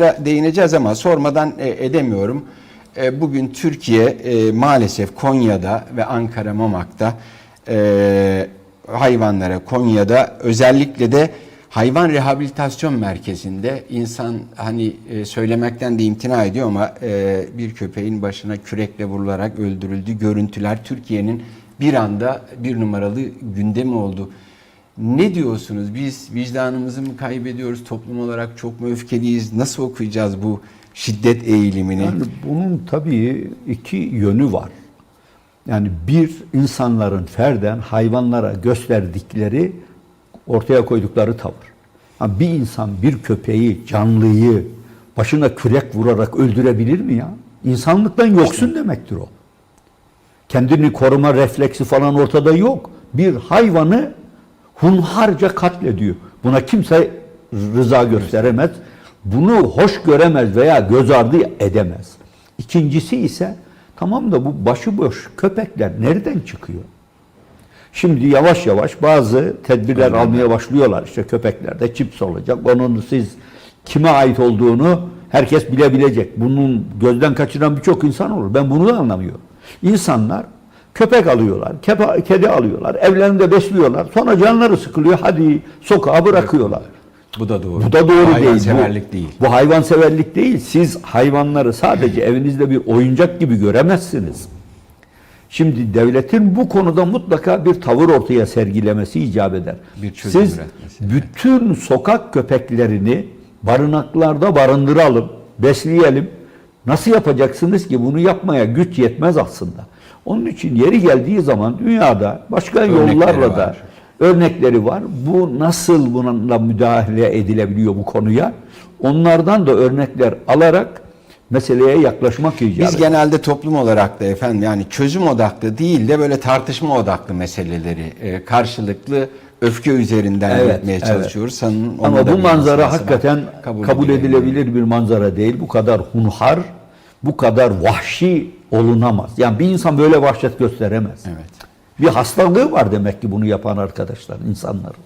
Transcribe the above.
değineceğiz ama sormadan e, edemiyorum. E, Bugün Türkiye e, maalesef Konya'da ve Ankara Mamak'ta hayvanlara Konya'da özellikle de hayvan rehabilitasyon merkezinde insan hani söylemekten de imtina ediyor ama bir köpeğin başına kürekle vurularak öldürüldü. Görüntüler Türkiye'nin bir anda bir numaralı gündemi oldu. Ne diyorsunuz? Biz vicdanımızı mı kaybediyoruz? Toplum olarak çok mu öfkeliyiz? Nasıl okuyacağız bu şiddet eğilimini? Yani bunun tabii iki yönü var. Yani bir insanların ferden hayvanlara gösterdikleri ortaya koydukları tavır. Ha, bir insan bir köpeği, canlıyı başına kürek vurarak öldürebilir mi ya? İnsanlıktan yoksun demektir o. Kendini koruma refleksi falan ortada yok. Bir hayvanı hunharca katlediyor. Buna kimse rıza gösteremez. Bunu hoş göremez veya göz ardı edemez. İkincisi ise tamam da bu başıboş köpekler nereden çıkıyor? Şimdi yavaş yavaş bazı tedbirler almaya başlıyorlar. İşte köpeklerde çips olacak. Onun siz kime ait olduğunu herkes bilebilecek. Bunun gözden kaçıran birçok insan olur. Ben bunu da anlamıyorum. İnsanlar köpek alıyorlar, kepe- kedi alıyorlar, evlerinde besliyorlar. Sonra canları sıkılıyor. Hadi sokağa bırakıyorlar. Bu da doğru. Bu da doğru değil. Hayvanseverlik bu, değil. Bu hayvanseverlik değil. Siz hayvanları sadece evinizde bir oyuncak gibi göremezsiniz. Şimdi devletin bu konuda mutlaka bir tavır ortaya sergilemesi icap eder. Bir çözüm Siz üretmesi. bütün sokak köpeklerini barınaklarda barındıralım, besleyelim. Nasıl yapacaksınız ki bunu yapmaya güç yetmez aslında. Onun için yeri geldiği zaman dünyada başka Örnekleri yollarla da var. örnekleri var. Bu nasıl bununla müdahale edilebiliyor bu konuya? Onlardan da örnekler alarak meseleye yaklaşmak icap Biz genelde toplum olarak da efendim yani çözüm odaklı değil de böyle tartışma odaklı meseleleri e, karşılıklı öfke üzerinden Evet, yürütmeye evet. çalışıyoruz. Sanırım Ama da bu manzara hakikaten kabul, edilebilir bir manzara değil. Bu kadar hunhar, bu kadar vahşi olunamaz. Yani bir insan böyle vahşet gösteremez. Evet. Bir hastalığı var demek ki bunu yapan arkadaşlar, insanların.